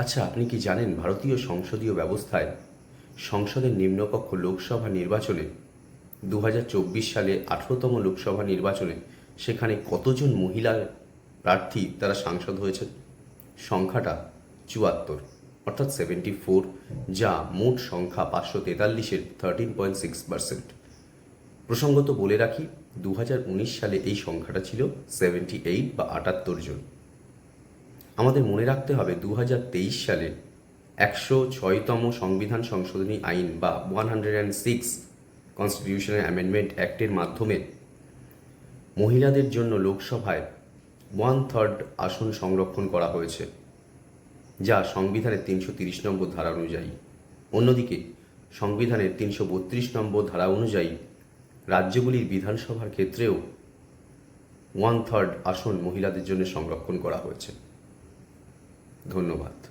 আচ্ছা আপনি কি জানেন ভারতীয় সংসদীয় ব্যবস্থায় সংসদের নিম্নকক্ষ লোকসভা নির্বাচনে দু হাজার চব্বিশ সালে আঠেরোতম লোকসভা নির্বাচনে সেখানে কতজন মহিলা প্রার্থী তারা সাংসদ হয়েছে সংখ্যাটা চুয়াত্তর, অর্থাৎ সেভেন্টি ফোর যা মোট সংখ্যা পাঁচশো তেতাল্লিশের থার্টিন পয়েন্ট সিক্স পার্সেন্ট প্রসঙ্গত বলে রাখি দু হাজার উনিশ সালে এই সংখ্যাটা ছিল সেভেন্টি এইট বা আটাত্তর জন। আমাদের মনে রাখতে হবে দু হাজার তেইশ সালে একশো ছয়তম সংবিধান সংশোধনী আইন বা one hundred and six constitutional amendment অ্যাক্টের মাধ্যমে মহিলাদের জন্য লোকসভায় ওয়ান থার্ড আসন সংরক্ষণ করা হয়েছে, যা সংবিধানের তিনশো তিরিশ নম্বর ধারা অনুযায়ী। অন্যদিকে, সংবিধানের তিনশো বত্রিশ নম্বর ধারা অনুযায়ী রাজ্যগুলির বিধানসভার ক্ষেত্রেও ওয়ান থার্ড আসন মহিলাদের জন্য সংরক্ষণ করা হয়েছে। ধন্যবাদ।